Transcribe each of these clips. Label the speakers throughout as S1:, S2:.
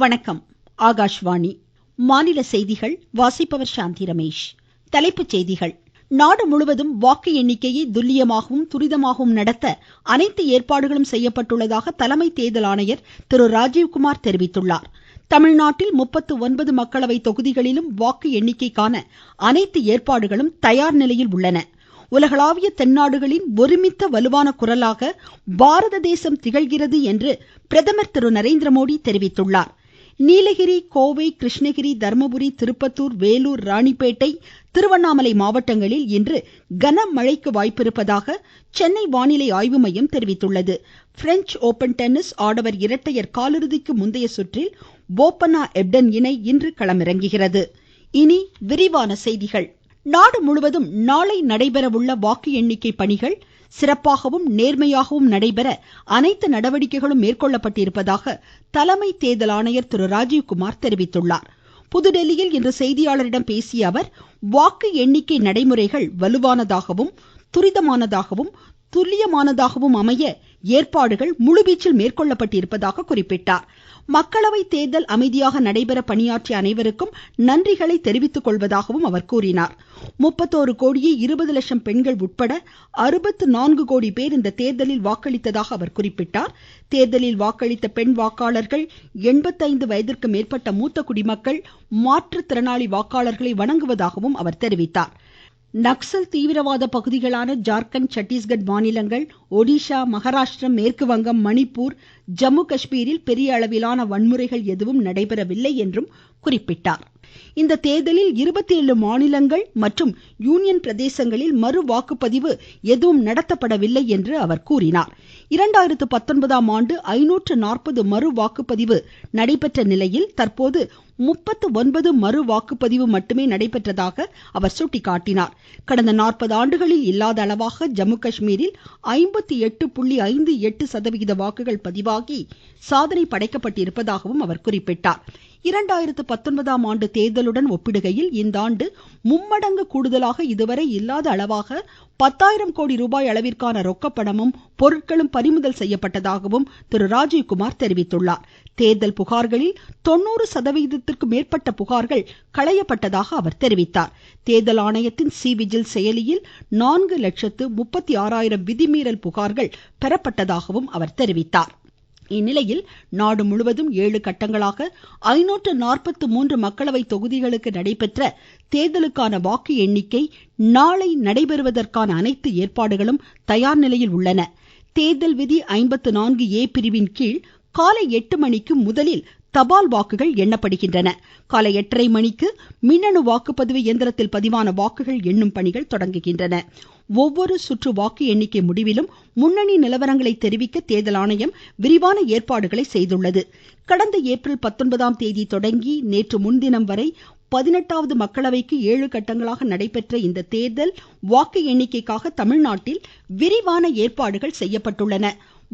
S1: வணக்கம் ஆகாஷ்வாணி மாநில செய்திகள் வாசிப்பவர் சாந்தி ரமேஷ் தலைப்புச் செய்திகள் நாடு முழுவதும் வாக்கு எண்ணிக்கையை துல்லியமாகவும் துரிதமாகவும் நடத்த அனைத்து ஏற்பாடுகளும் செய்யப்பட்டுள்ளதாக தலைமை தேர்தல் ஆணையர் திரு ராஜீவ்குமார் தெரிவித்துள்ளா் தமிழ்நாட்டில் முப்பத்து ஒன்பது மக்களவை தொகுதிகளிலும் வாக்கு எண்ணிக்கைக்கான அனைத்து ஏற்பாடுகளும் தயார் நிலையில் உள்ளன உலகளாவிய தென்னாடுகளின் ஒருமித்த வலுவான குரலாக பாரத தேசம் திகழ்கிறது என்று பிரதமர் திரு நரேந்திரமோடி தெரிவித்துள்ளார் நீலகிரி கோவை கிருஷ்ணகிரி தர்மபுரி திருப்பத்தூர் வேலூர் ராணிப்பேட்டை திருவண்ணாமலை மாவட்டங்களில் இன்று கனமழைக்கு வாய்ப்பிருப்பதாக சென்னை வானிலை ஆய்வு மையம் தெரிவித்துள்ளது பிரெஞ்ச் ஓபன் டென்னிஸ் ஆடவர் இரட்டையர் காலிறுதிக்கு முந்தைய சுற்றில் போபண்ணா எப்டன் இணை இன்று களமிறங்குகிறது இனி விரிவான செய்திகள் நாடு முழுவதும் நாளை நடைபெறவுள்ள வாக்கு எண்ணிக்கை பணிகள் சிறப்பாகவும் நேர்மையாகவும் நடைபெற அனைத்து நடவடிக்கைகளும் மேற்கொள்ளப்பட்டிருப்பதாக தலைமை தேர்தல் ஆணையர் திரு ராஜீவ்குமார் தெரிவித்துள்ளார் புதுதில்லியில் இன்று செய்தியாளர்களிடம் பேசிய அவர் வாக்கு எண்ணிக்கை நடைமுறைகள் வலுவானதாகவும் துரிதமானதாகவும் துல்லியமானதாகவும் அமைய ஏற்பாடுகள் முழுவீச்சில் மேற்கொள்ளப்பட்டிருப்பதாக குறிப்பிட்டார் மக்களவை தேர்தல் அமைதியாக நடைபெற பணியாற்றிய அனைவருக்கும் நன்றிகளை தெரிவித்துக் கொள்வதாகவும் அவர் கூறினார் முப்பத்தோரு கோடியே இருபது லட்சம் பெண்கள் உட்பட அறுபத்து நான்கு கோடி பேர் இந்த தேர்தலில் வாக்களித்ததாக அவர் குறிப்பிட்டார் தேர்தலில் வாக்களித்த பெண் வாக்காளர்கள் எண்பத்தைந்து வயதிற்கு மேற்பட்ட மூத்த குடிமக்கள் மாற்றுத்திறனாளி வாக்காளர்களை வணங்குவதாகவும் அவர் தெரிவித்தார் நக்சல் தீவிரவாத பகுதிகளான ஜார்கண்ட் சட்டீஸ்கட் மாநிலங்கள் ஒடிசா மகாராஷ்டிரம் மேற்குவங்கம் மணிப்பூர் ஜம்மு காஷ்மீரில் பெரிய அளவிலான வன்முறைகள் எதுவும் நடைபெறவில்லை என்றும் குறிப்பிட்டார் இந்த தேர்தலில் இருபத்தேழு மாநிலங்கள் மற்றும் யூனியன் பிரதேசங்களில் மறு வாக்குப்பதிவு எதுவும் நடத்தப்படவில்லை என்று அவர் கூறினார் இரண்டாயிரத்து பத்தொன்பதாம் ஆண்டு ஐநூற்று நாற்பது மறு வாக்குப்பதிவு நடைபெற்ற நிலையில் தற்போது முப்பத்து ஒன்பது மறு வாக்குப்பதிவு மட்டுமே நடைபெற்றதாக அவர் சுட்டிக்காட்டினார் கடந்த நாற்பது ஆண்டுகளில் இல்லாத அளவாக ஜம்மு காஷ்மீரில் ஐம்பத்தி எட்டு புள்ளி ஐந்து எட்டு சதவிகித வாக்குகள் பதிவாகி சாதனை படைக்கப்பட்டிருப்பதாகவும் அவர் குறிப்பிட்டார் இரண்டாயிரத்து பத்தொன்பதாம் ஆண்டு தேர்தலுடன் ஒப்பிடுகையில் இந்தாண்டு மும்மடங்கு கூடுதலாக இதுவரை இல்லாத அளவாக பத்தாயிரம் கோடி ரூபாய் அளவிற்கான ரொக்கப்பணமும் பொருட்களும் பறிமுதல் செய்யப்பட்டதாகவும் திரு ராஜீவ்குமார் தெரிவித்துள்ளார் தேர்தல் புகார்களில் தொண்ணூறு சதவிகிதத்திற்கும் மேற்பட்ட புகார்கள் களையப்பட்டதாக அவர் தெரிவித்தார் தேர்தல் ஆணையத்தின் சி விஜில் செயலியில் நான்கு லட்சத்து முப்பத்தி ஆறாயிரம் விதிமீறல் புகார்கள் பெறப்பட்டதாகவும் அவர் தெரிவித்தார் இந்நிலையில் நாடு முழுவதும் ஏழு கட்டங்களாக மக்களவை தொகுதிகளுக்கு நடைபெற்ற தேர்தலுக்கான வாக்கு எண்ணிக்கை நாளை நடைபெறுவதற்கான அனைத்து ஏற்பாடுகளும் தயார் நிலையில் உள்ளன தேர்தல் விதி ஐம்பத்து நான்கு ஏ பிரிவின் கீழ் காலை எட்டு மணிக்கு முதலில் தபால் வாக்குகள் எண்ணப்படுகின்றன காலை எட்டரை மணிக்கு மின்னணு வாக்குப்பதிவு இயந்திரத்தில் பதிவான வாக்குகள் எண்ணும் பணிகள் தொடங்குகின்றன ஒவ்வொரு சுற்று வாக்கு எண்ணிக்கை முடிவிலும் முன்னணி நிலவரங்களை தெரிவிக்க தேர்தல் ஆணையம் விரிவான ஏற்பாடுகளை செய்துள்ளது கடந்த ஏப்ரல் பத்தொன்பதாம் தேதி தொடங்கி நேற்று முன்தினம் வரை பதினெட்டாவது மக்களவைக்கு ஏழு கட்டங்களாக நடைபெற்ற இந்த தேர்தல் வாக்கு எண்ணிக்கைக்காக தமிழ்நாட்டில் விரிவான ஏற்பாடுகள் செய்யப்பட்டுள்ளன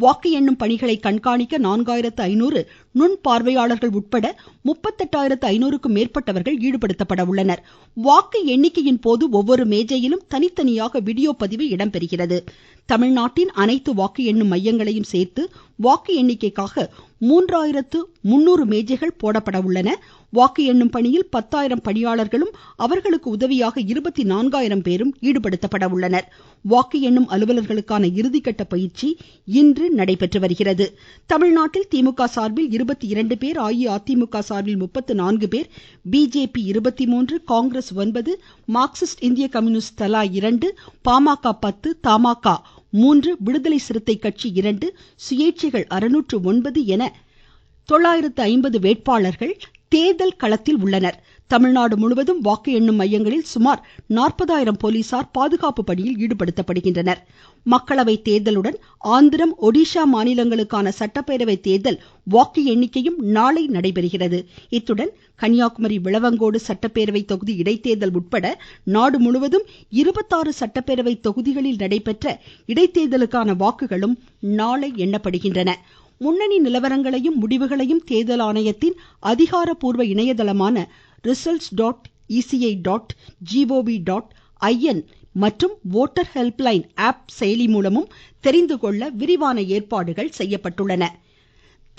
S1: வாக்கு எண்ணும் பணிகளை கண்காணிக்க நான்காயிரத்து ஐநூறு நுண்பார்வையாளர்கள் உட்பட முப்பத்தெட்டாயிரத்து ஐநூறுக்கும் மேற்பட்டவர்கள் ஈடுபடுத்தப்பட உள்ளனர் வாக்கு எண்ணிக்கையின் போது ஒவ்வொரு மேஜையிலும் தனித்தனியாக வீடியோ பதிவு இடம்பெறுகிறது தமிழ்நாட்டின் அனைத்து வாக்கு எண்ணும் மையங்களையும் சேர்த்து வாக்கு எண்ணிக்கைக்காக மூன்றாயிரத்து முந்நூறு மேஜைகள் போடப்பட உள்ளன வாக்கு எண்ணும் பணியில் பத்தாயிரம் பணியாளர்களும் அவர்களுக்கு உதவியாக இருபத்தி நான்காயிரம் பேரும் ஈடுபடுத்தப்பட உள்ளனர் வாக்கு எண்ணும் அலுவலர்களுக்கான இறுதிக்கட்ட பயிற்சி இன்று நடைபெற்று வருகிறது தமிழ்நாட்டில் திமுக சார்பில் இருபத்தி இரண்டு பேர் அஇஅதிமுக சார்பில் முப்பத்து நான்கு பேர் பிஜேபி இருபத்தி மூன்று காங்கிரஸ் ஒன்பது மார்க்சிஸ்ட் இந்திய கம்யூனிஸ்ட் தலா இரண்டு பாமக பத்து தமாகா மூன்று விடுதலை சிறுத்தை கட்சி இரண்டு சுயேட்சைகள் அறுநூற்று ஒன்பது என தொள்ளாயிரத்து ஐம்பது வேட்பாளர்கள் தேர்தல் களத்தில் உள்ளனர் தமிழ்நாடு முழுவதும் வாக்கு எண்ணும் மையங்களில் சுமார் நாற்பதாயிரம் போலீசார் பாதுகாப்பு பணியில் ஈடுபடுத்தப்படுகின்றனர் மக்களவை தேர்தலுடன் ஆந்திரம் ஒடிசா மாநிலங்களுக்கான சட்டப்பேரவை தேர்தல் வாக்கு எண்ணிக்கையும் நாளை நடைபெறுகிறது இத்துடன் கன்னியாகுமரி விளவங்கோடு சட்டப்பேரவை தொகுதி இடைத்தேர்தல் உட்பட நாடு முழுவதும் இருபத்தாறு சட்டப்பேரவை தொகுதிகளில் நடைபெற்ற இடைத்தேர்தலுக்கான வாக்குகளும் நாளை எண்ணப்படுகின்றன முன்னணி நிலவரங்களையும் முடிவுகளையும் தேர்தல் ஆணையத்தின் அதிகாரப்பூர்வ இணையதளமான results dot ECI dot GOV dot IN மற்றும் ஓட்டர் ஹெல்ப்லைன் ஆப் செயலி மூலமும் தெரிந்து கொள்ள விரிவான ஏற்பாடுகள் செய்யப்பட்டுள்ளன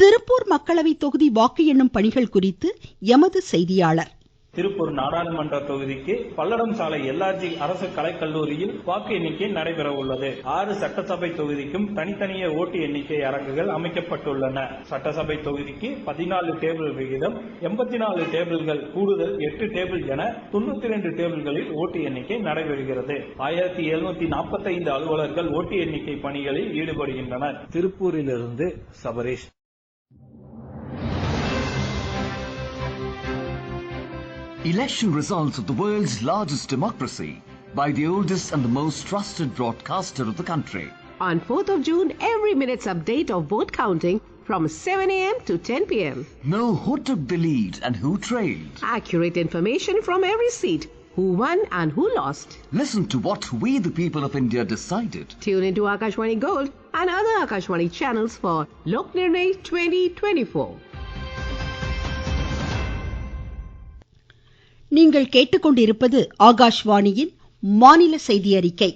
S1: திருப்பூர் மக்களவை தொகுதி வாக்கு எண்ணும் பணிகள் குறித்து எமது செய்தியாளர்
S2: திருப்பூர் நாடாளுமன்ற தொகுதிக்கு பல்லடம் சாலை எல்ஆர்ஜி அரசு கலைக்கல்லூரியில் வாக்கு எண்ணிக்கை நடைபெற உள்ளது ஆறு சட்டசபை தொகுதிக்கும் தனித்தனியே ஓட்டு எண்ணிக்கை அரங்குகள் அமைக்கப்பட்டுள்ளன சட்டசபை தொகுதிக்கு பதினாலு டேபிள் விகிதம் எண்பத்தி நாலு டேபிள்கள் கூடுதல் எட்டு டேபிள் என தொண்ணூத்தி ரெண்டு டேபிள்களில் ஓட்டு எண்ணிக்கை நடைபெறுகிறது ஆயிரத்தி எழுநூத்தி நாற்பத்தைந்து அலுவலர்கள் ஓட்டு எண்ணிக்கை பணிகளில் ஈடுபடுகின்றனர் திருப்பூரிலிருந்து Sabaresh
S3: Election results of the world's largest democracy by the oldest and the most trusted broadcaster of the country.
S4: On 4th of June, every minute's update of vote counting from 7 a.m. to 10 p.m.
S5: Know who took the lead and who trailed.
S6: Accurate information from every seat. Who won and who lost. Listen to what we, the people of India, decided. Tune into Akashwani Gold and other Akashwani channels for Lok Nirnay 2024. நீங்கள் மாநில அறிக்கை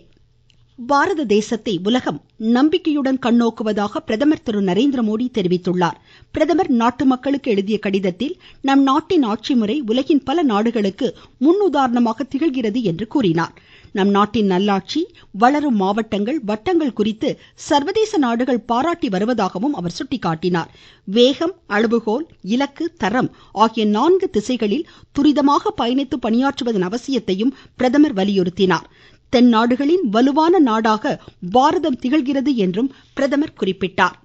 S6: பாரத தேசத்தை உலகம் நம்பிக்கையுடன் கண்ணோக்குவதாக பிரதமர் திரு நரேந்திரமோடி தெரிவித்துள்ளார் பிரதமர் நாட்டு மக்களுக்கு எழுதிய கடிதத்தில் நம் நாட்டின் ஆட்சி முறை உலகின் பல நாடுகளுக்கு முன் உதாரணமாக திகழ்கிறது என்று கூறினார் நம் நாட்டின் நல்லாட்சி வளரும் மாவட்டங்கள் வட்டங்கள் குறித்து சர்வதேச நாடுகள் பாராட்டி வருவதாகவும் அவர் சுட்டிக்காட்டினார் வேகம் அளவுகோல் இலக்கு தரம் ஆகிய நான்கு திசைகளில் துரிதமாக பயணித்து பணியாற்றுவதன் அவசியத்தையும் பிரதமர் வலியுறுத்தினார் தென்னாடுகளின் வலுவான நாடாக பாரதம் திகழ்கிறது என்றும் பிரதமர் குறிப்பிட்டார்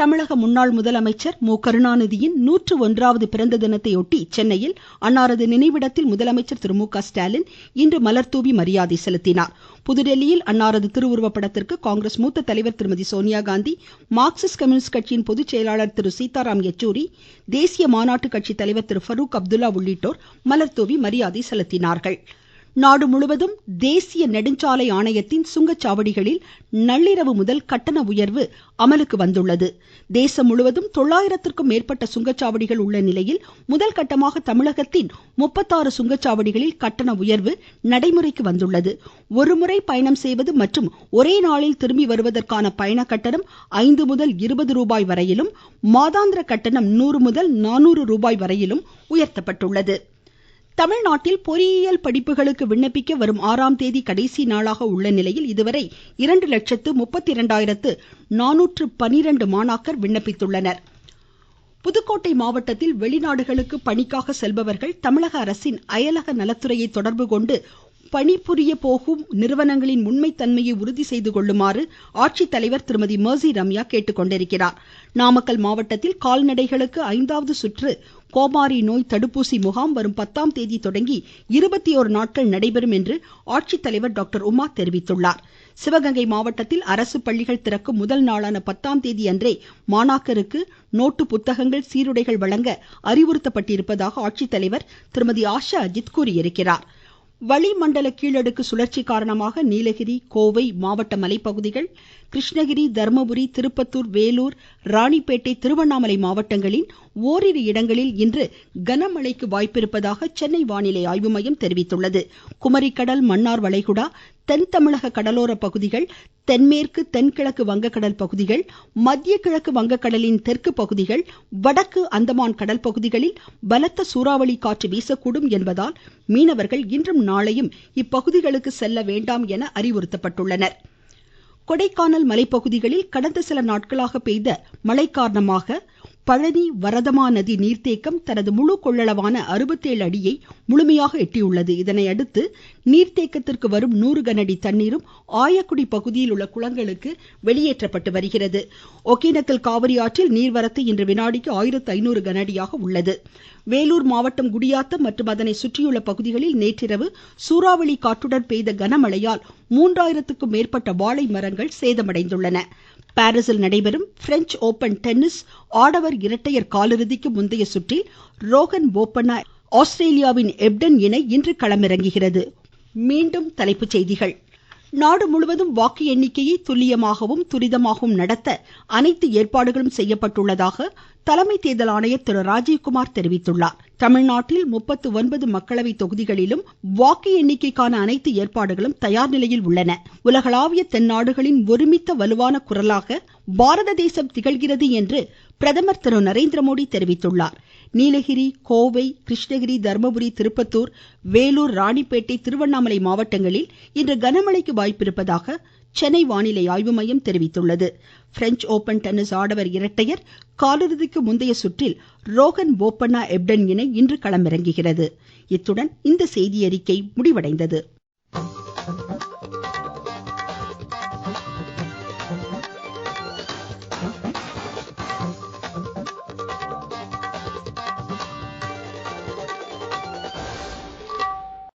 S6: தமிழக முன்னாள் முதலமைச்சர் மு கருணாநிதியின் நூற்று ஒன்றாவது பிறந்த தினத்தையொட்டி சென்னையில் அன்னாரது நினைவிடத்தில் முதலமைச்சர் திரு மு க ஸ்டாலின் இன்று மலர்தூவி மரியாதை செலுத்தினார் புதுதில்லியில் அன்னாரது திருவுருவப்படத்திற்கு காங்கிரஸ் மூத்த தலைவர் திருமதி சோனியாகாந்தி மார்க்சிஸ்ட் கம்யூனிஸ்ட் கட்சியின் பொதுச்செயலாளர் திரு சீதாராம் யெச்சூரி தேசிய மாநாட்டு கட்சி தலைவர் திரு பரூக் அப்துல்லா உள்ளிட்டோர் மலர்தூவி மரியாதை செலுத்தினார்கள் நாடு முழுவதும் தேசிய நெடுஞ்சாலை ஆணையத்தின் சுங்கச்சாவடிகளில் நள்ளிரவு முதல் கட்டண உயர்வு அமலுக்கு வந்துள்ளது தேசம் முழுவதும் தொள்ளாயிரத்திற்கும் மேற்பட்ட சுங்கச்சாவடிகள் உள்ள நிலையில் முதல்கட்டமாக தமிழகத்தின் முப்பத்தாறு சுங்கச்சாவடிகளில் கட்டண உயர்வு நடைமுறைக்கு வந்துள்ளது ஒருமுறை பயணம் செய்வது மற்றும் ஒரே நாளில் திரும்பி வருவதற்கான பயண கட்டணம் ஐந்து முதல் இருபது ரூபாய் வரையிலும் மாதாந்திர கட்டணம் நூறு முதல் நானூறு ரூபாய் வரையிலும் உயர்த்தப்பட்டுள்ளது தமிழ்நாட்டில் பொறியியல் படிப்புகளுக்கு விண்ணப்பிக்க வரும் ஆறாம் தேதி கடைசி நாளாக உள்ள நிலையில் இதுவரை இரண்டு லட்சத்து முப்பத்தி இரண்டாயிரத்து நானூற்று பன்னிரண்டு மாணாக்கர் விண்ணப்பித்துள்ளனர் புதுக்கோட்டை மாவட்டத்தில் வெளிநாடுகளுக்கு பணிக்காக செல்பவர்கள் தமிழக அரசின் அயலக நலத்துறையை தொடர்பு கொண்டு பணிபுரிய போகும் நிறுவனங்களின் உண்மை தன்மையை உறுதி செய்து கொள்ளுமாறு ஆட்சித்தலைவர் திருமதி மெர்சி ரம்யா கேட்டுக்கொண்டிருக்கிறார் நாமக்கல் மாவட்டத்தில் கால்நடைகளுக்கு ஐந்தாவது சுற்று கோமாரி நோய் தடுப்பூசி முகாம் வரும் பத்தாம் தேதி தொடங்கி இருபத்தோரு நாட்கள் நடைபெறும் என்று ஆட்சித்தலைவர் டாக்டர் உமா தெரிவித்துள்ளார் சிவகங்கை மாவட்டத்தில் அரசு பள்ளிகள் திறக்கும் முதல் நாளான பத்தாம் தேதி அன்றே மாணாக்கருக்கு நோட்டு புத்தகங்கள் சீருடைகள் வழங்க அறிவுறுத்தப்பட்டிருப்பதாக ஆட்சித்தலைவர் திருமதி ஆஷா அஜித் தெரிவித்துள்ளார் வளிமண்டல கீழடுக்கு சுழற்சி காரணமாக நீலகிரி கோவை மாவட்ட மலைப்பகுதிகள் கிருஷ்ணகிரி தர்மபுரி திருப்பத்தூர் வேலூர் ராணிப்பேட்டை திருவண்ணாமலை மாவட்டங்களின் ஓரிரு இடங்களில் இன்று கனமழைக்கு வாய்ப்பிருப்பதாக சென்னை வானிலை ஆய்வு மையம் தெரிவித்துள்ளது குமரிக்கடல் மன்னார் வளைகுடா தென்தமிழக கடலோர பகுதிகள் தென்மேற்கு தென்கிழக்கு வங்கக்கடல் பகுதிகள் மத்திய கிழக்கு வங்கக்கடலின் தெற்கு பகுதிகள் வடக்கு அந்தமான் கடல் பகுதிகளில் பலத்த சூறாவளி காற்று வீசக்கூடும் என்பதால் மீனவர்கள் இன்றும் நாளையும் இப்பகுதிகளுக்கு செல்ல வேண்டாம் என அறிவுறுத்தப்பட்டுள்ளனர் கொடைக்கானல் மலைப்பகுதிகளில் கடந்த சில நாட்களாக பெய்த மழை காரணமாக பழனி வரதமா நதி நீர்த்தேக்கம் தனது முழு கொள்ளளவான அறுபத்தேழு அடியை முழுமையாக எட்டியுள்ளது இதனையடுத்து நீர்த்தேக்கத்திற்கு வரும் நூறு கனஅடி தண்ணீரும் ஆயக்குடி பகுதியில் உள்ள குளங்களுக்கு வெளியேற்றப்பட்டு வருகிறது ஒகேனக்கல் காவிரி ஆற்றில் நீர்வரத்து இன்று வினாடிக்கு ஆயிரத்து ஐநூறு கனஅடியாக உள்ளது வேலூர் மாவட்டம் குடியாத்தம் மற்றும் அதனை சுற்றியுள்ள பகுதிகளில் நேற்றிரவு சூறாவளி காற்றுடன் பெய்த கனமழையால் மூன்றாயிரத்திற்கும் மேற்பட்ட வாழை மரங்கள் சேதமடைந்துள்ளன பாரிஸில் நடைபெறும் பிரெஞ்ச் ஓபன் டென்னிஸ் ஆடவர் இரட்டையர் காலிறுதிக்கு முந்தைய சுற்றில் ரோஹன் போபண்ணா ஆஸ்திரேலியாவின் எப்டன் இணை இன்று களமிறங்குகிறது நாடு முழுவதும் வாக்கு எண்ணிக்கையை துல்லியமாகவும் துரிதமாகவும் நடத்த அனைத்து ஏற்பாடுகளும் செய்யப்பட்டுள்ளதாக தலைமை தேர்தல் ஆணையர் திரு ராஜீவ்குமார் தெரிவித்துள்ளார் தமிழ்நாட்டில் முப்பத்து ஒன்பது மக்களவை தொகுதிகளிலும் வாக்கு எண்ணிக்கைக்கான அனைத்து ஏற்பாடுகளும் தயார் நிலையில் உள்ளன உலகளாவிய தென்னாடுகளின் ஒருமித்த வலுவான குரலாக பாரத தேசம் திகழ்கிறது என்று பிரதமர் திரு நரேந்திரமோடி தெரிவித்துள்ளார் நீலகிரி கோவை கிருஷ்ணகிரி தர்மபுரி திருப்பத்தூர் வேலூர் ராணிப்பேட்டை திருவண்ணாமலை மாவட்டங்களில் இன்று கனமழைக்கு வாய்ப்பிருப்பதாக சென்னை வானிலை ஆய்வு மையம் தெரிவித்துள்ளது பிரெஞ்ச் ஓபன் டென்னிஸ் ஆடவர் இரட்டையர் காலிறுதிக்கு முந்தைய சுற்றில் ரோஹன் போபண்ணா எப்டன் இணை இன்று களமிறங்குகிறது இத்துடன் இந்த செய்தியறிக்கை முடிவடைந்தது